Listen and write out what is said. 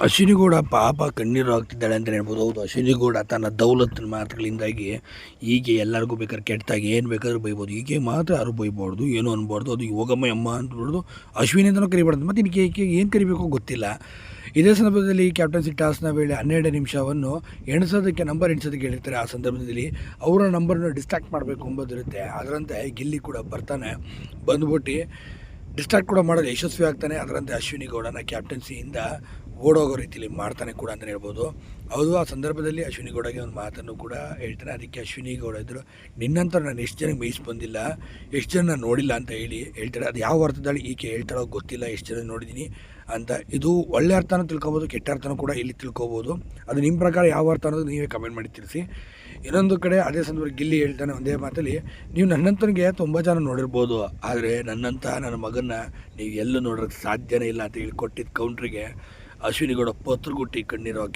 ಅಶ್ವಿನಿ ಗೌಡ ಪಾಪ ಕಣ್ಣೀರು ಹಾಕ್ತಿದ್ದಾಳೆ ಅಂತ ಹೇಳ್ಬೋದು. ಹೌದು ಅಶ್ವಿನಿ ಗೌಡ ತನ್ನ ದೌಲತ್ತಿನ ಮಾತುಗಳಿಂದಾಗಿ ಹೀಗೆ ಎಲ್ಲರಿಗೂ ಬೇಕಾದ್ರೆ ಕೆಟ್ಟದಾಗಿ ಏನು ಬೇಕಾದ್ರೂ ಬೈಬೋದು. ಈಗ ಮಾತ್ರ ಯಾರು ಬೈಬಾರ್ದು, ಏನು ಅನ್ಬಾರ್ದು. ಅದು ಯೋಗಮ್ಮ, ಅಮ್ಮ ಅಂದ್ಬಿಡ್ದು ಅಶ್ವಿನಿ ಅಂತಲೂ ಕರಿಬಾರ್ದು. ಮತ್ತು ಇನ್ನು ಈಕೆ ಏನು ಕರಿಬೇಕೋ ಗೊತ್ತಿಲ್ಲ. ಇದೇ ಸಂದರ್ಭದಲ್ಲಿ ಕ್ಯಾಪ್ಟನ್ಸಿ ಟಾಸ್ನ ವೇಳೆ ಹನ್ನೆರಡು ನಿಮಿಷವನ್ನು ಎಣಿಸೋದಕ್ಕೆ ನಂಬರ್ ಎಣಿಸೋದಕ್ಕೆ ಹೇಳಿರ್ತಾರೆ ಆ ಸಂದರ್ಭದಲ್ಲಿ ಅವರ ನಂಬರ್ನ ಡಿಸ್ಟ್ರಾಕ್ಟ್ ಮಾಡಬೇಕು ಅಂಬೋದಿರುತ್ತೆ ಅದರಂತೆ ಗಿಲ್ಲಿ ಕೂಡ ಬರ್ತಾನೆ. ಬಂದ್ಬಿಟ್ಟು ಡಿಸ್ಟ್ರಾಕ್ಟ್ ಕೂಡ ಮಾಡೋದು ಯಶಸ್ವಿ ಆಗ್ತಾನೆ ಅದರಂತೆ ಅಶ್ವಿನಿ ಗೌಡನ ಕ್ಯಾಪ್ಟನ್ಸಿಯಿಂದ ಓಡೋಗೋ ರೀತಿಯಲ್ಲಿ ಮಾಡ್ತಾನೆ ಕೂಡ ಅಂತಲೇ ಹೇಳ್ಬೋದು. ಹೌದು, ಆ ಸಂದರ್ಭದಲ್ಲಿ ಅಶ್ವಿನಿ ಗೌಡಗೆ ಒಂದು ಮಾತನ್ನು ಕೂಡ ಹೇಳ್ತಾನೆ. ಅದಕ್ಕೆ ಅಶ್ವಿನಿ ಗೌಡ ಇದ್ದರು ನಿನ್ನಂತರ ನಾನು ಎಷ್ಟು ಜನಕ್ಕೆ ಮೇಯಿಸಿ ಬಂದಿಲ್ಲ, ಎಷ್ಟು ಜನ ನೋಡಿಲ್ಲ ಅಂತ ಹೇಳಿ ಹೇಳ್ತಾರೆ. ಅದು ಯಾವ ಅರ್ಥದಲ್ಲಿ ಈಕೆ ಹೇಳ್ತಾಳೋ ಗೊತ್ತಿಲ್ಲ, ಎಷ್ಟು ಜನ ನೋಡಿದ್ದೀನಿ ಅಂತ. ಇದು ಒಳ್ಳೆ ಅರ್ಥನೂ ತಿಳ್ಕೊಬೋದು, ಕೆಟ್ಟ ಅರ್ಥನೂ ಕೂಡ ಇಲ್ಲಿ ತಿಳ್ಕೊಬೋದು. ಅದು ನಿಮ್ಮ ಪ್ರಕಾರ ಯಾವ ಅರ್ಥ ಅನ್ನೋದು ನೀವೇ ಕಮೆಂಟ್ ಮಾಡಿ ತಿಳಿಸಿ. ಇನ್ನೊಂದು ಕಡೆ ಅದೇ ಸಂದರ್ಭ ಗಿಲ್ಲಿ ಹೇಳ್ತಾನೆ ಒಂದೇ ಮಾತಲ್ಲಿ, ನೀವು ನನ್ನಂತನಿಗೆ ತುಂಬ ಜನ ನೋಡಿರ್ಬೋದು, ಆದರೆ ನನ್ನಂಥ ನನ್ನ ಮಗನ್ನ ನೀವು ಎಲ್ಲೂ ನೋಡೋಕ್ಕೆ ಸಾಧ್ಯನೇ ಇಲ್ಲ ಅಂತ ಹೇಳಿ ಕೊಟ್ಟಿದ್ದ ಕೌಂಟ್ರಿಗೆ ಅಶ್ವಿನಿ ಗೌಡ ಪತ್ರಗುಟ್ಟಿ ಕಣ್ಣೀರು ಹಾಕಿ